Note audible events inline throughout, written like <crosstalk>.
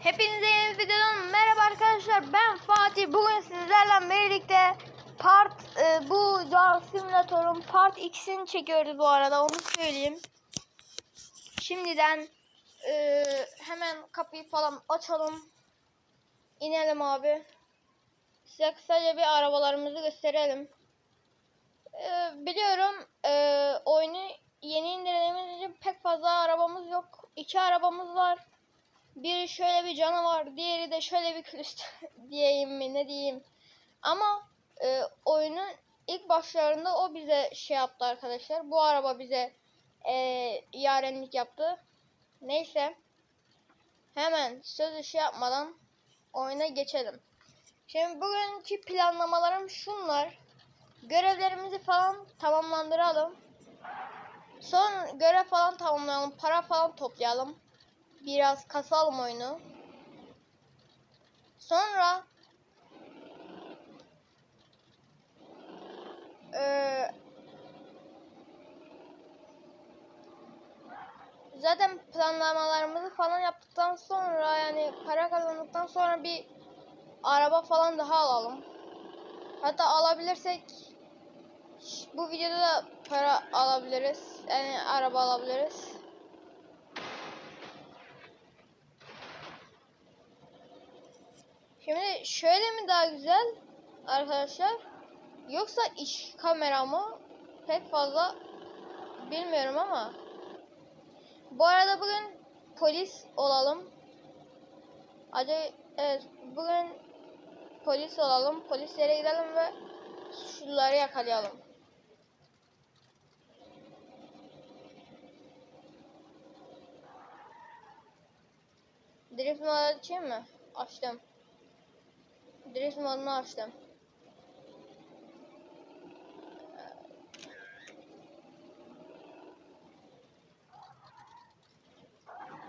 Hepinize yeni videodan merhaba arkadaşlar ben Fatih bugün sizlerle birlikte part e, bu Car Simulator'un part 2'sini çekiyoruz bu arada onu söyleyeyim. Şimdiden e, hemen kapıyı falan açalım. İnelim abi. Size kısaca bir arabalarımızı gösterelim. E, biliyorum e, oyunu yeni indirdiğimiz için pek fazla arabamız yok. İki arabamız var. Biri şöyle bir canavar, diğeri de şöyle bir külüstür <laughs> diyeyim mi ne diyeyim. Ama e, oyunun ilk başlarında o bize şey yaptı arkadaşlar. Bu araba bize e, yarenlik yaptı. Neyse. Hemen sözü şey yapmadan oyuna geçelim. Şimdi bugünkü planlamalarım şunlar. Görevlerimizi falan tamamlandıralım. Son görev falan tamamlayalım. Para falan toplayalım biraz kasalım oyunu. Sonra eee, zaten planlamalarımızı falan yaptıktan sonra yani para kazandıktan sonra bir araba falan daha alalım. Hatta alabilirsek bu videoda da para alabiliriz. Yani araba alabiliriz. Şimdi şöyle mi daha güzel arkadaşlar? Yoksa iş kamera mı? Pek fazla bilmiyorum ama. Bu arada bugün polis olalım. Hadi evet bugün polis olalım. Polislere gidelim ve şunları yakalayalım. Drift modu açayım mı? Açtım. Drift modunu açtım.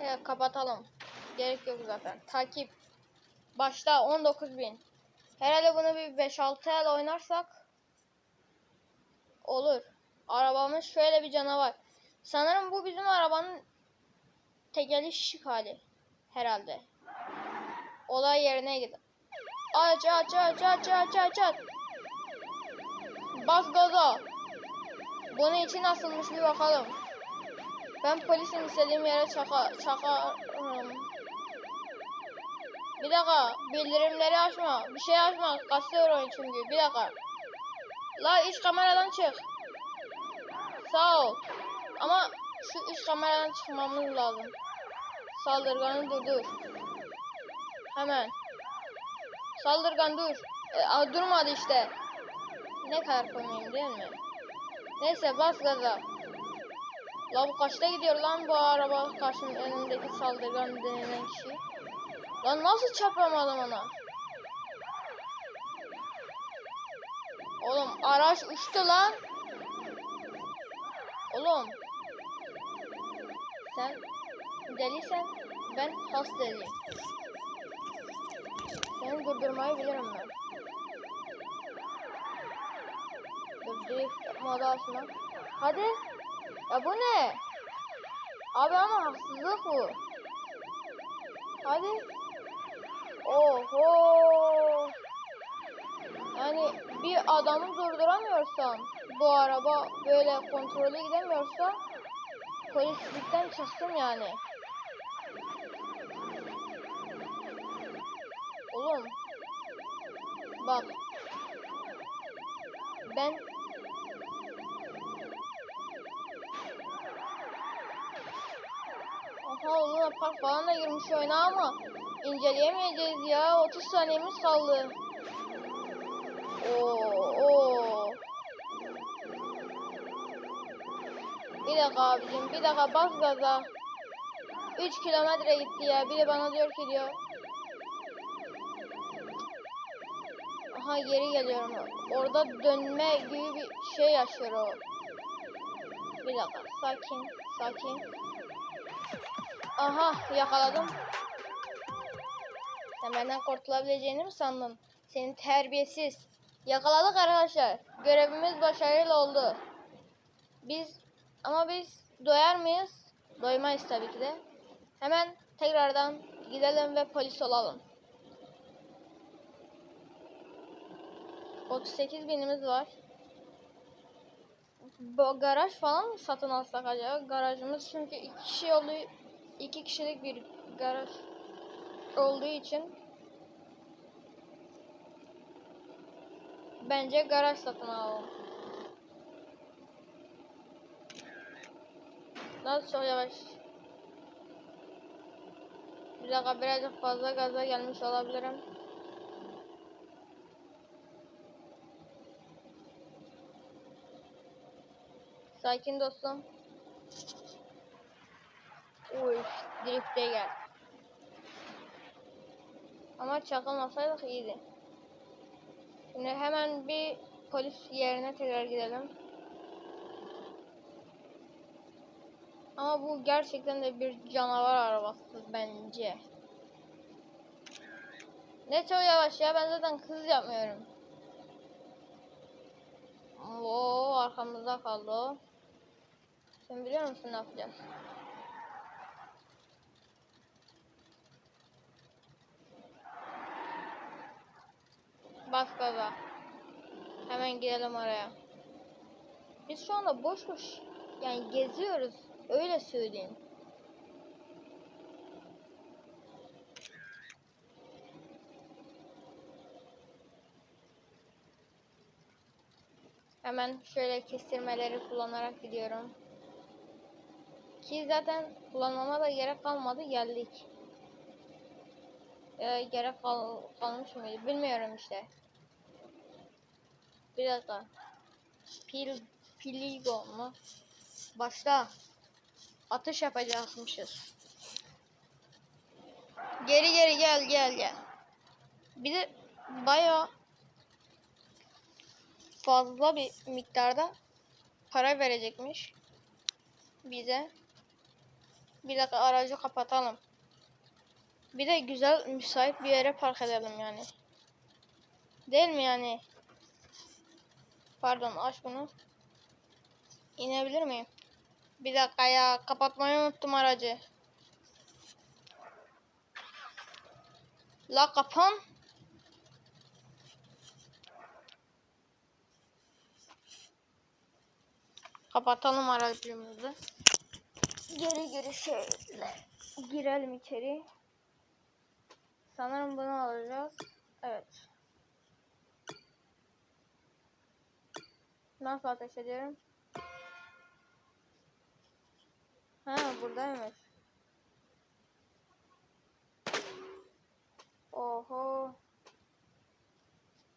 Evet kapatalım. Gerek yok zaten. Takip. Başta 19.000. Herhalde bunu bir 5-6 el oynarsak olur. Arabamız şöyle bir canavar. Sanırım bu bizim arabanın tekeli şık hali. Herhalde. Olay yerine gidin. Aç aç aç aç aç aç aç. Bas gaza. Bunun için asılmış bir bakalım. Ben polisin istediğim yere çaka çakarım. Bir dakika bildirimleri açma. Bir şey açma. Kasıyor oyun çünkü. Bir dakika. La iç kameradan çık. Sağ ol. Ama şu iç kameradan çıkmamız lazım. Saldırganı durdur. Hemen. Saldırgan dur. E, a, durmadı işte. Ne kadar koymayayım değil mi? Neyse bas gaza. La bu kaçta gidiyor lan bu araba karşının önündeki saldırgan denilen kişi. Lan nasıl çarpamadım ona? Oğlum araç uçtu lan. Oğlum. Sen deliysen ben hastalıyım. Seni durdurmayı bilirim ben. Dur drift modu açma. Hadi. Ya bu ne? Abi ama haksızlık bu. Hadi. Oho. Yani bir adamı durduramıyorsan bu araba böyle kontrolü gidemiyorsa polislikten çıksın yani. Oğlum. Bak. Ben Aha oğlum park falan da girmiş oyuna ama inceleyemeyeceğiz ya. 30 saniyemiz kaldı. Oo, oo. Bir dakika abicim, bir dakika bas gaza. 3 kilometre gitti ya. Biri bana diyor ki diyor. Aha geri geliyorum. Orada dönme gibi bir şey yaşıyor o. Bir dakika sakin sakin. Aha yakaladım. Sen benden kurtulabileceğini mi sandın? Senin terbiyesiz. Yakaladık arkadaşlar. Görevimiz başarılı oldu. Biz ama biz doyar mıyız? Doymayız tabii ki de. Hemen tekrardan gidelim ve polis olalım. 38 binimiz var. Bu garaj falan mı satın alsak acaba? Garajımız çünkü iki kişi olduğu iki kişilik bir garaj olduğu için bence garaj satın alalım. Nasıl çok yavaş. Bir dakika birazcık fazla gaza gelmiş olabilirim. Sakin dostum. Uy, drifte gel. Ama çakılmasaydık iyiydi. Şimdi hemen bir polis yerine tekrar gidelim. Ama bu gerçekten de bir canavar arabası bence. Ne çok yavaş ya ben zaten hız yapmıyorum. Oo arkamızda kaldı o. Sen biliyor musun ne yapacağız? Bas gaza. Hemen gidelim oraya. Biz şu anda boş boş yani geziyoruz. Öyle söyleyeyim. Hemen şöyle kestirmeleri kullanarak gidiyorum. Ki zaten kullanmama da gerek kalmadı geldik. Ya gerek kal kalmış mıydı bilmiyorum işte. Bir dakika. Pil Piligon mu? Başla. Atış yapacakmışız. Geri geri gel gel gel. Bir de bayağı fazla bir miktarda para verecekmiş bize. Bir dakika aracı kapatalım. Bir de güzel müsait bir yere park edelim yani. Değil mi yani? Pardon aç bunu. İnebilir miyim? Bir dakika ya kapatmayı unuttum aracı. La kapan. Kapatalım aracımızı. Geri geri şöyle girelim içeri. Sanırım bunu alacağız. Evet. Nasıl ateş ediyorum? Ha buradaymış. Oho.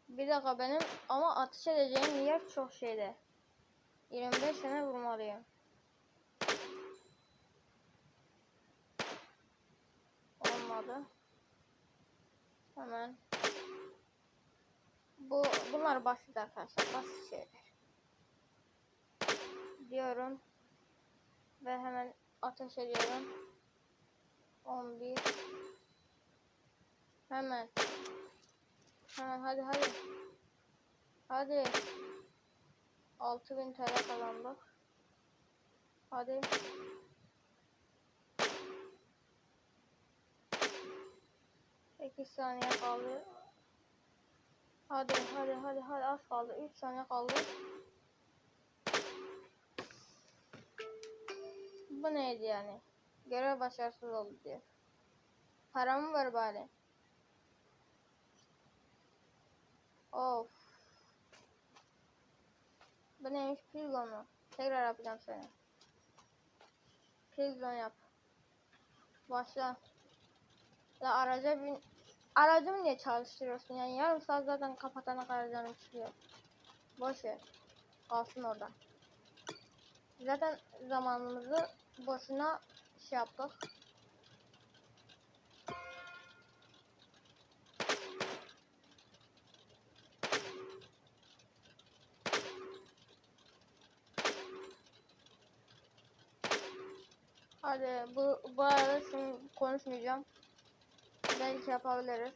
Bir dakika benim ama ateş edeceğim yer çok şeyde. 25 sene vurmalıyım. Olmadı. Hemen. Bu bunlar basit arkadaşlar. Basit şeyler. Diyorum. Ve hemen ateş ediyorum. 11 Hemen. Hemen hadi hadi. Hadi. 6000 TL kazandık. Hadi. Sekiz saniye kaldı. Hadi hadi hadi hadi az kaldı. 3 saniye kaldı. Bu neydi yani? Görev başarısız oldu diyor. Paramı ver bari. Of. Bu neymiş? Pilgon mu? Tekrar yapacağım seni. Pilgon yap. Başla. Ya araca bin... Aracımı niye çalıştırıyorsun? Yani yarım saat zaten kapatana kadar canım çıkıyor. Boş ver. Kalsın orada. Zaten zamanımızı boşuna şey yaptık. Hadi bu, bu arada şimdi konuşmayacağım belki yapabiliriz.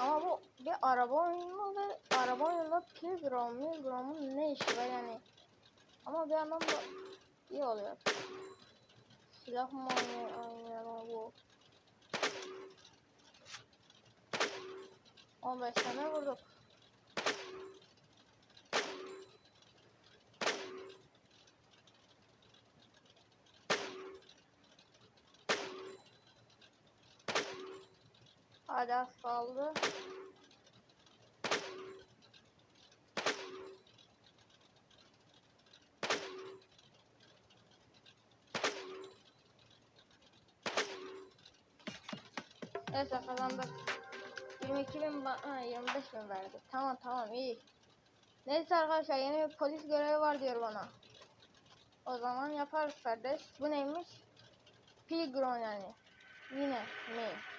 Ama bu bir araba oyunu ve araba oyununda Pilgrim, Pilgrim'ın ne işi var yani. Ama bir anlamda iyi oluyor. Silah mı oynayalım bu? 15 tane vurduk. Hadi az kaldı. Neyse kazandık. 22 bin ha, 25 bin verdi. Tamam tamam iyi. Neyse arkadaşlar yeni bir polis görevi var diyor bana. O zaman yaparız kardeş. Bu neymiş? Pilgrim yani. Yine mi?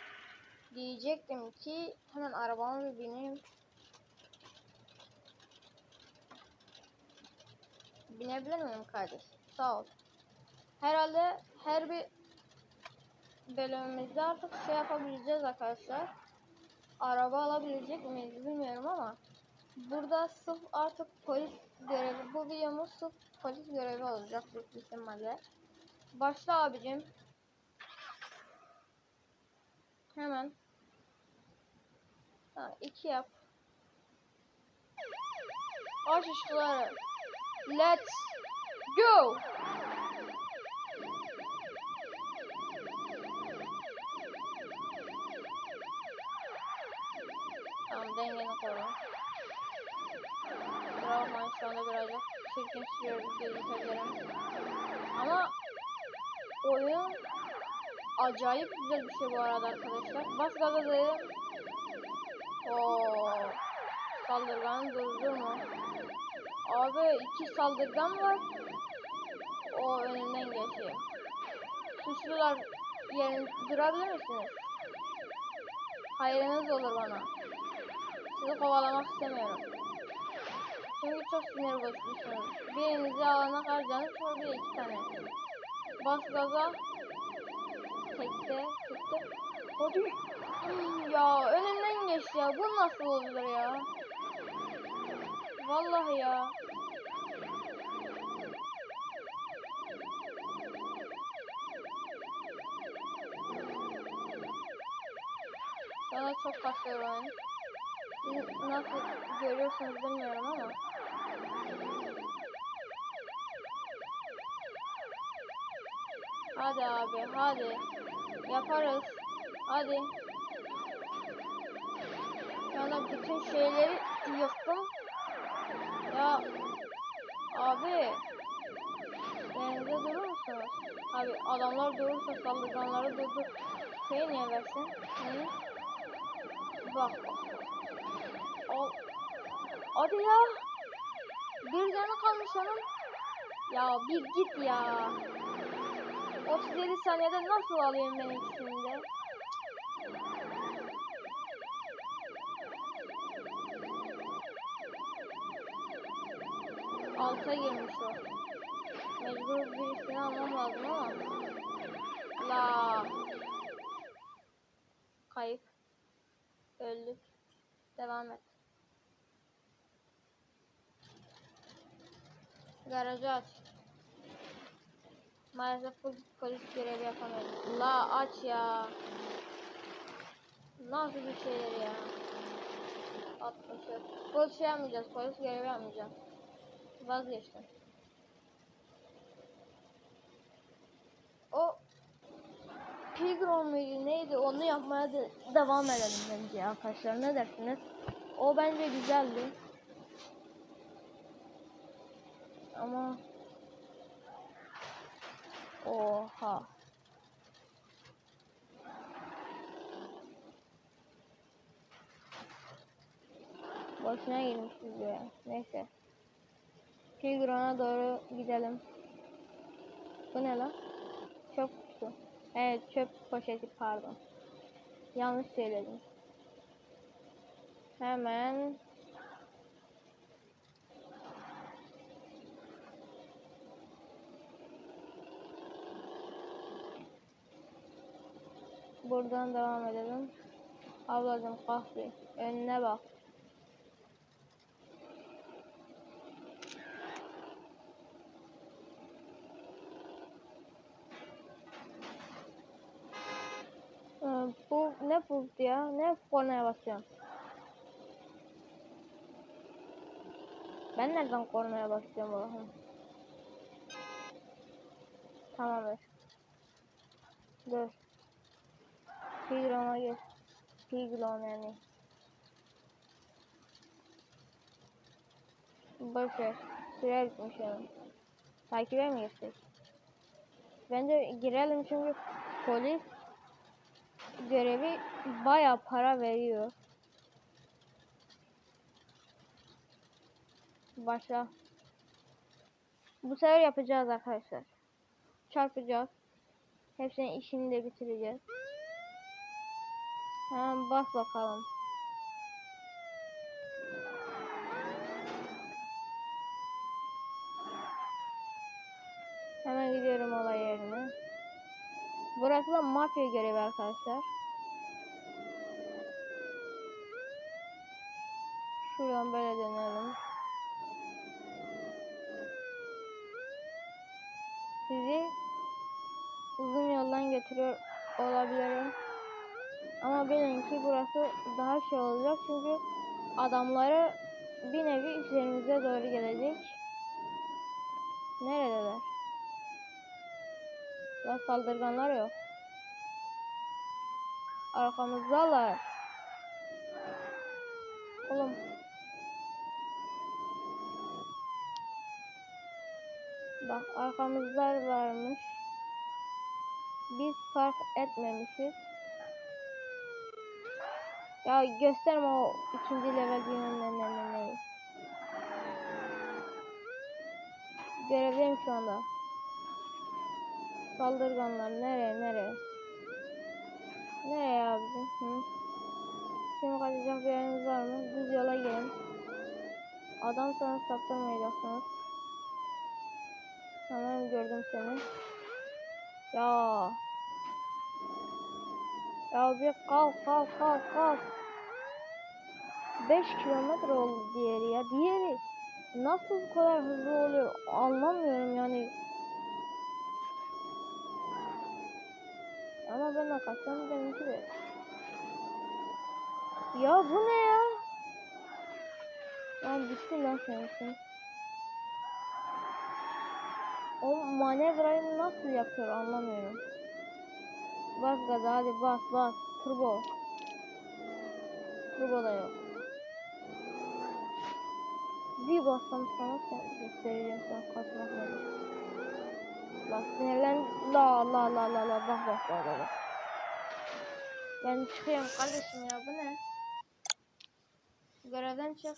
Diyecektim ki hemen arabama bir bineyim. Binebilir miyim kardeş? Sağ ol. Herhalde her bir bölümümüzde artık şey yapabileceğiz arkadaşlar. Araba alabilecek miyiz bilmiyorum ama burada sırf artık polis görevi bu videomuz sırf polis görevi olacak büyük ihtimalle. Başla abicim. Hemen. Ha, iki yap. Aç ışıkları. Let's go. Tamam dengeni. Kusura bakmayın şu anda birazcık çirkin sürüyoruz gözükebilirim. Ama oyun acayip güzel bir şey bu arada arkadaşlar. Bas gaza. Oo. Saldırganı durdurma. Abi iki saldırgan var. O önünden geçiyor. Suçlular yerin durabilir misiniz? Hayrınız olur bana. Sizi kovalamak istemiyorum. Çünkü çok sinir bozucusunuz. Birinizi alana kadar canı çoğalıyor iki tane. Bas gaza. Tekte, tekte. Hadi. Hmm, Ya önümden geçti ya. Bu nasıl olur ya? Vallahi ya. Bana çok kasıyor. Siz nasıl görüyorsunuz bilmiyorum ama. Hadi abi hadi. Yaparız. Hadi. Anda bütün şeyleri yıktım. Ya abi. Yerinize durur musunuz? Abi adamlar durursa saldırganları durdur. Şey niye versin? Hı? Bak bak. Hadi ya. Bir canı kalmış onun. Ya bir git ya. 37 saniyede nasıl alayım ben ikisini de? Alta girmiş o. Mecbur birisini almam lazım ama. La. Kayıp. Öldük. Devam et. Garajı aç. Maalesef bu polis görevi yapamıyorum. La aç ya. Nasıl bir şeyler ya. 64. Bu şey yapmayacağız. Polis görevi yapmayacağız. Vazgeçtim. O Pilgrim miydi neydi onu yapmaya da devam edelim bence arkadaşlar ne dersiniz? O bence güzeldi. Ama Oha. Boşuna girmişiz ya. Neyse. Pilgrim'a doğru gidelim. Bu ne lan? Çöp kutusu. Evet çöp poşeti pardon. Yanlış söyledim. Hemen buradan devam edelim. Ablacım kahve. Önüne bak. ne buzdu ya? Ne kornaya basıyorum? Ben nereden kornaya basıyorum Allah'ım? Tamamdır. Dur. Pilgrim'a gir. Pilgrim yani. Boşver. Süre bitmiş yani. Takibe mi geçtik? Bence girelim çünkü polis görevi baya para veriyor. Başla. Bu sefer yapacağız arkadaşlar. Çarpacağız. Hepsinin işini de bitireceğiz. Hemen bas bakalım. Hemen gidiyorum olay yerine. Burası da mafya görevi arkadaşlar. Şuradan böyle dönelim. Sizi uzun yoldan götürüyor olabilirim. Ama bilin ki burası daha şey olacak çünkü adamları bir nevi üzerimize doğru gelecek. Neredeler? Ya saldırganlar yok. Arkamızdalar. Oğlum. Bak arkamızda varmış. Biz fark etmemişiz. Ya gösterme o ikinci level bilmem ne ne. Görevdeyim şu anda. Saldırganlar nereye nereye? Nereye abicim? Hı? Şimdi kaçacak bir yeriniz var mı? Düz yola gelin. Adam sana saptırmayacaksınız. Tamam gördüm seni. Ya. Ya bir kalk kalk kalk kalk. 5 kilometre oldu diğeri ya. Diğeri nasıl bu kadar hızlı oluyor anlamıyorum yani. Ama ben de kaçsam benimki de. Ya bu ne ya? Ya bitti lan sensin. O manevrayı nasıl yapıyor anlamıyorum. Bas gaza hadi bas bas. Turbo. Turbo da yok. Bir bassam sana sen göstereceğim sana kaçmak nedir. Bak sinirlen la la la la la bak bak bak bak. Ben çıkıyorum kardeşim ya bu ne? Görevden çık.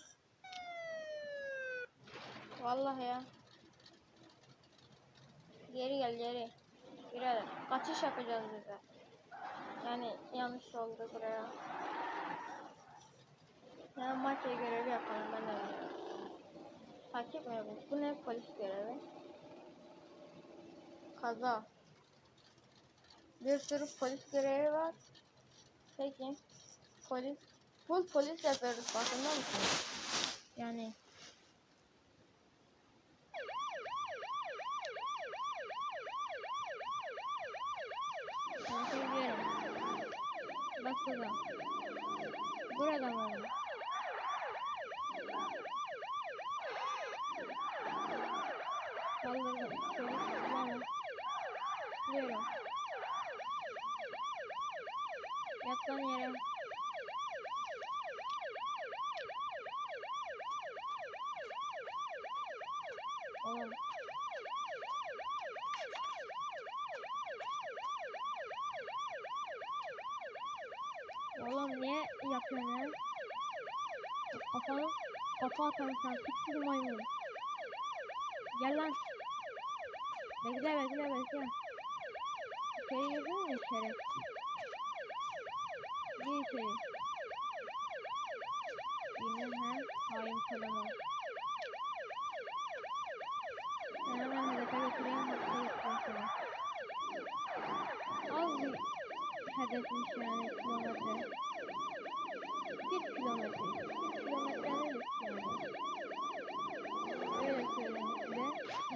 Vallahi ya. Geri gel geri. Birader kaçış yapacağız bize. Yani yanlış oldu buraya. Ya maçya görevi yapalım ben de. Takip mi yapayım? Bu ne polis görevi? Kaza. Bir sürü polis görevi var. Peki. Polis. Full polis yapıyoruz farkında mısınız? Yani. Bak burada. Burada mı? Kaldırdım. Şöyle kullanın. Diyorum. Yat lan yere. Oğlum. Oğlum niye yapıyorsun ya? Kafanı kafa atarım sana piksel maymun. Gel lan. Bekle bekle bekle. İçeri girdin mi içeri? Gir içeri. Yine ha hain kalama. Ben hemen hedefe götüreyim götüreyim seni. Az bir hedefmiş yani kilometre. Bir kilometre. Bir kilometre yani? Öyle söyleyeyim size.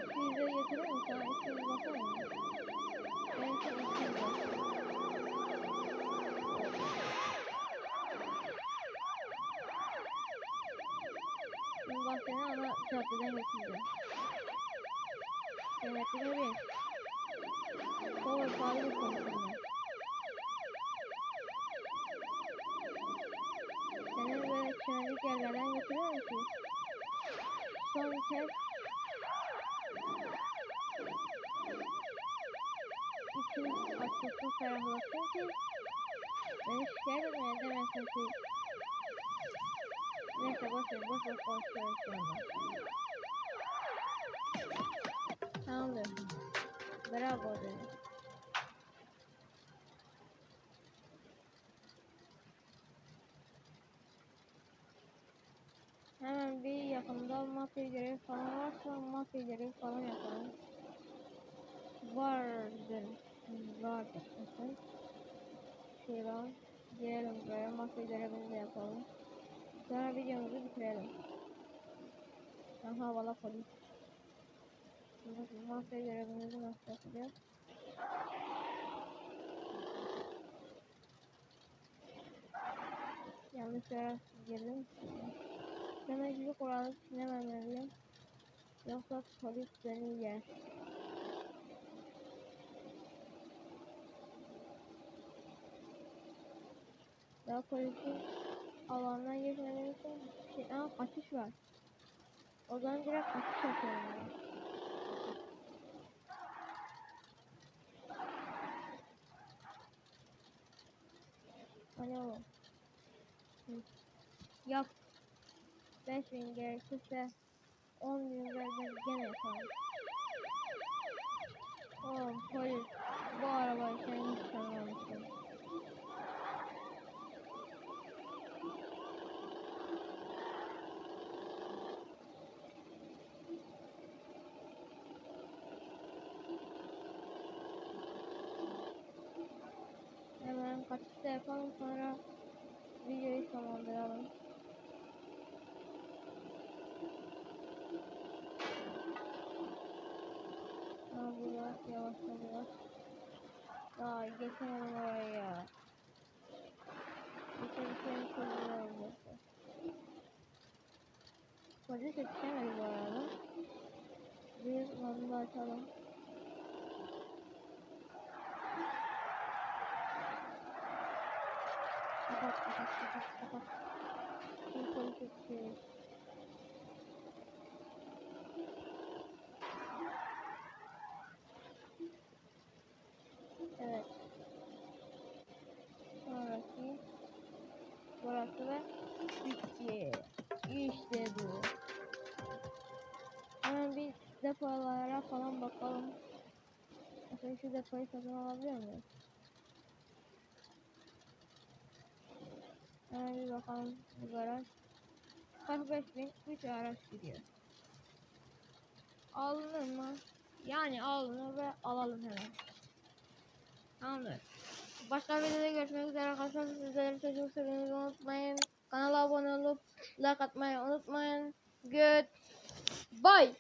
200'e getirir mi? Sana 200 basar mı? Benim için 200 bas. Şimdi bas seni ana caddeden götüreceğim. Kıymetli bebeğim. Baba fare konusunda. Seni böyle çimenlik yerlerden götürüyorum ki. Son kez için açılsın ferahlasın ki beni şikayet etmeye demesin ki Neyse boş ver boş konuşuyoruz şu anda. Tamamdır. Bravo dedim. Hemen bir yakında mafya görevi falan varsa mafya görevi falan yapalım. Vardır. Vardır. Bakın. Şuradan girelim buraya mafya görevini de yapalım. Sonra videomuzu bitirelim. Aha valla polis. Şimdi mafya görevimizi nasıl yapacağız? Yanlış yere girdim. Demecilik kuralı çiğnememeliyim. Yoksa polis beni yer. Daha polisin alandan geçmediğimizde şey, aa, kaçış var. O zaman direkt kaçış yapıyorum ben. Hani. Hı. Yap. 5000 gerekirse 10 bin verdim gene yaparım. Oğlum polis bu arabayı sen hiç tanımamışsın. Kaçışta yapalım sonra videoyu sonlandıralım. Aa burada yavaşla biraz. Daha geçemedim oraya çok güzel olacaktı. Polis yetişemedi bu arada. Bir yolunu açalım. Kapat kapat. Evet. Sonraki burası ve bitti. İşte bu. Hemen bir depolara falan bakalım. Mesela şu depoyu satın alabiliyor muyuz? Hemen bir bakalım bu garaj. 45 bin 3 araç gidiyor. Alınır mı? Yani alınır ve alalım hemen. Tamamdır. Başka videoda görüşmek üzere arkadaşlar. Sizleri çok sevdiğinizi unutmayın. Kanala abone olup like atmayı unutmayın. Good. Bye.